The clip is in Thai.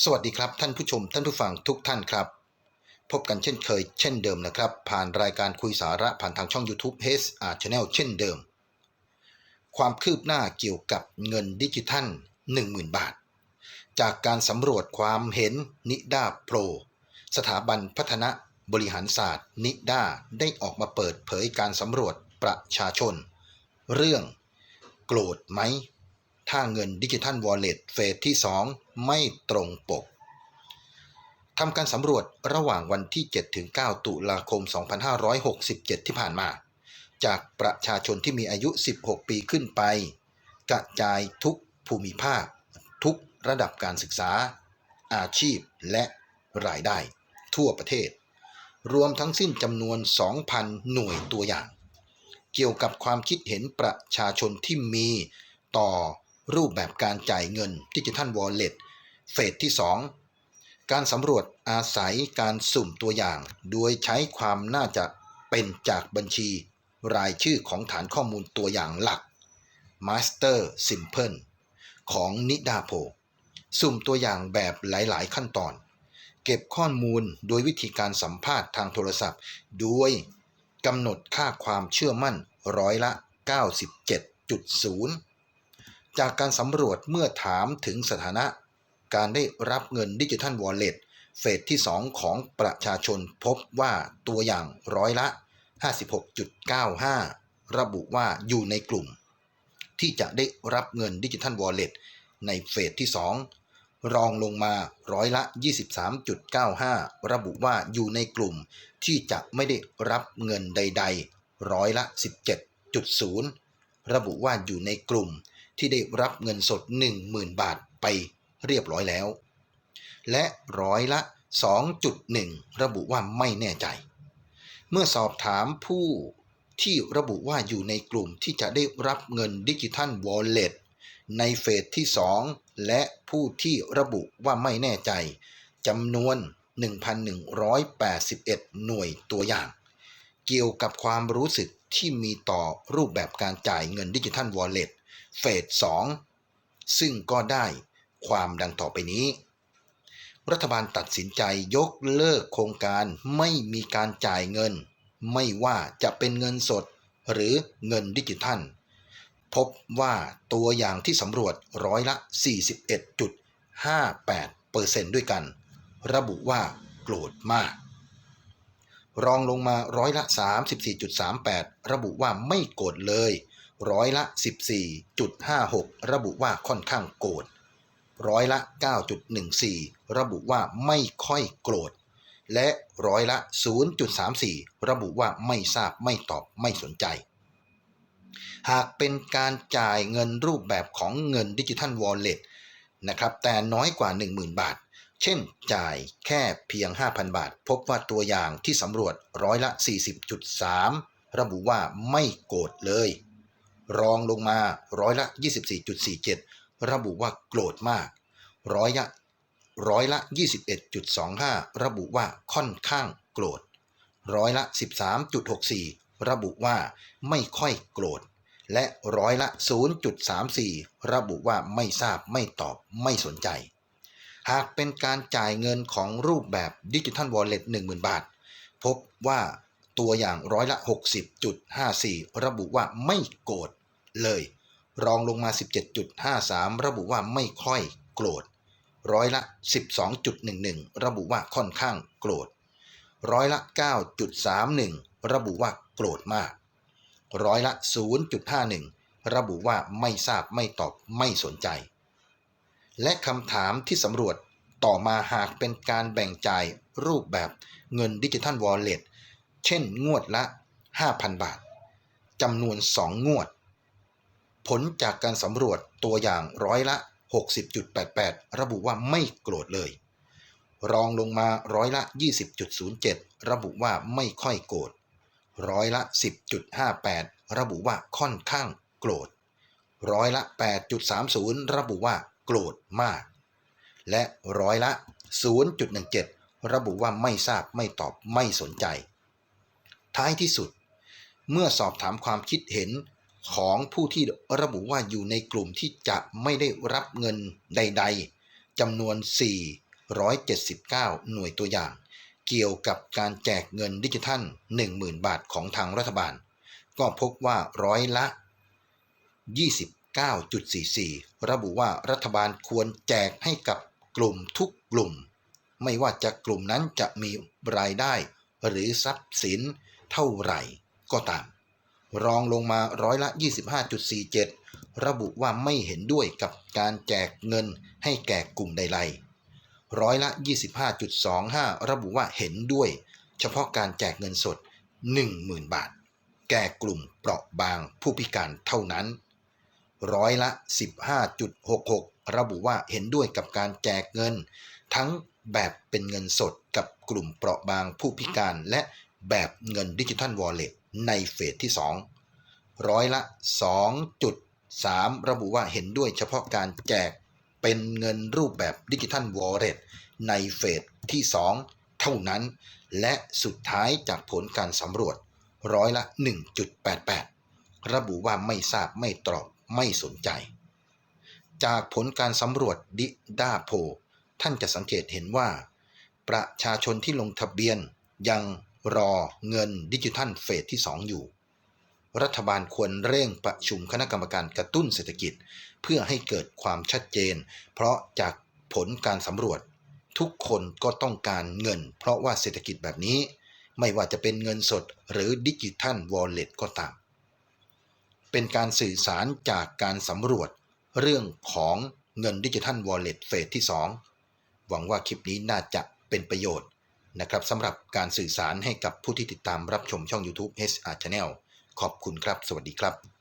สวัสดีครับท่านผู้ชมท่านผู้ฟังทุกท่านครับ พบกันเช่นเคยเช่นเดิมนะครับ ผ่านรายการคุยสาระผ่านทางช่อง YouTube h r Channel เช่นเดิม ความคืบหน้าเกี่ยวกับเงินดิจิทัล 10,000 บาท จากการสำรวจความเห็นนิดาโปร สถาบันพัฒนาบริหารศาสตร์ นิดาได้ออกมาเปิดเผยการสำรวจประชาชน เรื่อง โกรธไหม ถ้าเงินดิจิทัลวอลเล็ตเฟสที่ 2 ไม่ตรงปกทำการสำรวจระหว่างวันที่ 7-9 ตุลาคม 2567 ที่ผ่านมา จากประชาชนที่มีอายุ 16 ปีขึ้นไป กระจายทุกภูมิภาค ทุกระดับการศึกษา อาชีพและรายได้ ทั่วประเทศ รวมทั้งสิ้นจำนวน 2,000 หน่วยตัวอย่าง เกี่ยวกับความคิดเห็นประชาชนที่มีต่อ รูปแบบการจ่ายเงินดิจิทัลวอลเล็ตเฟสที่ 2 การสำรวจอาศัยการสุ่มตัวอย่าง โดยใช้ความน่าจะเป็นจากบัญชีรายชื่อของฐานข้อมูลตัวอย่างหลัก Master Simple ของนิดาโพสุ่มตัวอย่างแบบหลายๆ ขั้นตอน เก็บข้อมูลโดยวิธีการสัมภาษณ์ทางโทรศัพท์ โดยกำหนดค่าความเชื่อมั่นร้อยละ 97.0 จากการสำรวจเมื่อถามถึงสถานะ การได้รับเงินดิจิทัลวอลเล็ตเฟสที่ 2 ของประชาชนพบว่าตัวอย่างร้อยละ 56.95 ระบุว่าอยู่ในกลุ่ม ที่จะได้รับเงินดิจิทัลวอลเล็ตในเฟสที่ 2 รองลงมาร้อยละ 23.95 ระบุว่าอยู่ในกลุ่ม ที่จะไม่ได้รับเงินใด ๆ ร้อยละ 17.0 ระบุว่าอยู่ในกลุ่ม ที่ได้รับเงินสด 10,000 บาทไปเรียบร้อยแล้ว และร้อยละ 2.1 ระบุว่าไม่แน่ใจ เมื่อสอบถามผู้ที่ระบุว่าอยู่ในกลุ่มที่จะได้รับเงินดิจิทัลวอลเล็ตในเฟสที่ 2 และผู้ที่ระบุว่าไม่แน่ใจจำนวน 1,181 หน่วยตัวอย่าง เกี่ยวกับความรู้สึกที่มีต่อรูปแบบการจ่ายเงินดิจิทัลวอลเล็ต เฟส2ซึ่งก็ได้ความดังต่อไปนี้ รัฐบาลตัดสินใจยกเลิกโครงการไม่มีการจ่ายเงิน ไม่ว่าจะเป็นเงินสดหรือเงินดิจิทัล พบว่าตัวอย่างที่สำรวจร้อยละ 41.58%ด้วยกัน ระบุว่าโกรธมาก รองลงมาร้อยละ 34.38 ระบุว่าไม่โกรธเลย ร้อยละ 14.56 ระบุว่าค่อนข้างโกรธ ร้อยละ 9.14 ระบุว่าไม่ค่อยโกรธ และร้อยละ 0.34 ระบุว่าไม่ทราบไม่ตอบไม่สนใจ หากเป็นการจ่ายเงินรูปแบบของเงินดิจิทัลวอลเล็ตนะครับแต่น้อยกว่า 10,000 บาท เช่นจ่ายแค่เพียง 5,000 บาท พบว่าตัวอย่างที่สำรวจร้อยละ 40.3 ระบุว่าไม่โกรธเลย รองลงมาร้อยละ 24.47 ระบุว่าโกรธมาก ร้อยละร้อยละ 21.25 ระบุว่าค่อนข้างโกรธ ร้อยละ 13.64 ระบุว่าไม่ค่อยโกรธ และร้อยละ 0.34 ระบุว่าไม่ทราบไม่ตอบไม่สนใจ หากเป็นการจ่ายเงินของรูปแบบดิจิทัลวอลเล็ต10,000 บาท พบว่า ตัวอย่างร้อยละ 60.54 ระบุว่าไม่โกรธเลย รองลงมา 17.53 ระบุว่าไม่ค่อยโกรธ ร้อยละ 12.11 ระบุว่าค่อนข้างโกรธ ร้อยละ 9.31 ระบุว่าโกรธมาก ร้อยละ 0.51 ระบุว่าไม่ทราบไม่ตอบไม่สนใจ และคำถามที่สำรวจต่อมาหากเป็นการแบ่งจ่ายรูปแบบเงินดิจิทัลวอลเล็ต เช่นงวดละ 5,000 บาทจำนวน 2 งวด ผลจากการสำรวจตัวอย่างร้อยละ 60.88 ระบุว่าไม่โกรธเลย รองลงมาร้อยละ 20.07 ระบุว่าไม่ค่อยโกรธร้อยละ 10.58 ระบุว่าค่อนข้างโกรธร้อยละ 8.30 ระบุว่าโกรธมาก และร้อยละ 0.17 ระบุว่าไม่ทราบไม่ตอบไม่สนใจ ท้ายที่สุด เมื่อสอบถามความคิดเห็นของผู้ที่ระบุว่าอยู่ในกลุ่มที่จะไม่ได้รับเงินใด ๆจำนวน179 หน่วยตัวอย่าง เกี่ยวกับการแจกเงินดิจิทัล 10,000 บาทของทางรัฐบาล ก็พบว่าร้อยละ 29.44 ระบุว่ารัฐบาลควรแจกให้กับกลุ่มทุกกลุ่ม ไม่ว่าจะกลุ่มนั้นจะมีรายได้หรือทรัพย์สิน เท่าไหร่ก็ตาม รองลงมาร้อยละ 25.47 ระบุว่าไม่เห็นด้วยกับการแจกเงินให้แก่กลุ่มใดๆ ร้อยละ 25.25 ระบุว่าเห็นด้วย เฉพาะการแจกเงินสด 10,000 บาท แก่กลุ่มเปราะบางผู้พิการเท่านั้น ร้อยละ 15.66 ระบุว่าเห็นด้วยกับการแจกเงิน ทั้งแบบเป็นเงินสดกับกลุ่มเปราะบางผู้พิการและ แบบเงินดิจิทัลวอลเล็ตในเฟสที่ 2 ร้อยละ 2.3 ระบุว่าเห็นด้วยเฉพาะการแจกเป็นเงินรูปแบบดิจิทัลวอลเล็ตในเฟสที่ 2 เท่านั้น และสุดท้ายจากผลการสำรวจร้อยละ 1.88 ระบุว่าไม่ทราบไม่ตอบไม่สนใจ จากผลการสำรวจดิดาโพท่านจะสังเกตเห็นว่า ประชาชนที่ลงทะเบียนยัง รอเงินดิจิทัลเฟสที่ 2 อยู่ รัฐบาลควรเร่งประชุมคณะกรรมการกระตุ้นเศรษฐกิจ เพื่อให้เกิดความชัดเจน เพราะจากผลการสำรวจ ทุกคนก็ต้องการเงิน เพราะว่าเศรษฐกิจแบบนี้ ไม่ว่าจะเป็นเงินสดหรือดิจิทัลวอลเล็ตก็ตาม เป็นการสื่อสารจากการสำรวจเรื่องของเงินดิจิทัลวอลเล็ตเฟสที่ 2 หวังว่าคลิปนี้น่าจะเป็นประโยชน์ นะครับสำหรับการสื่อสารให้กับผู้ที่ติดตามรับชมช่อง YouTube HR Channel ขอบคุณครับ สวัสดีครับ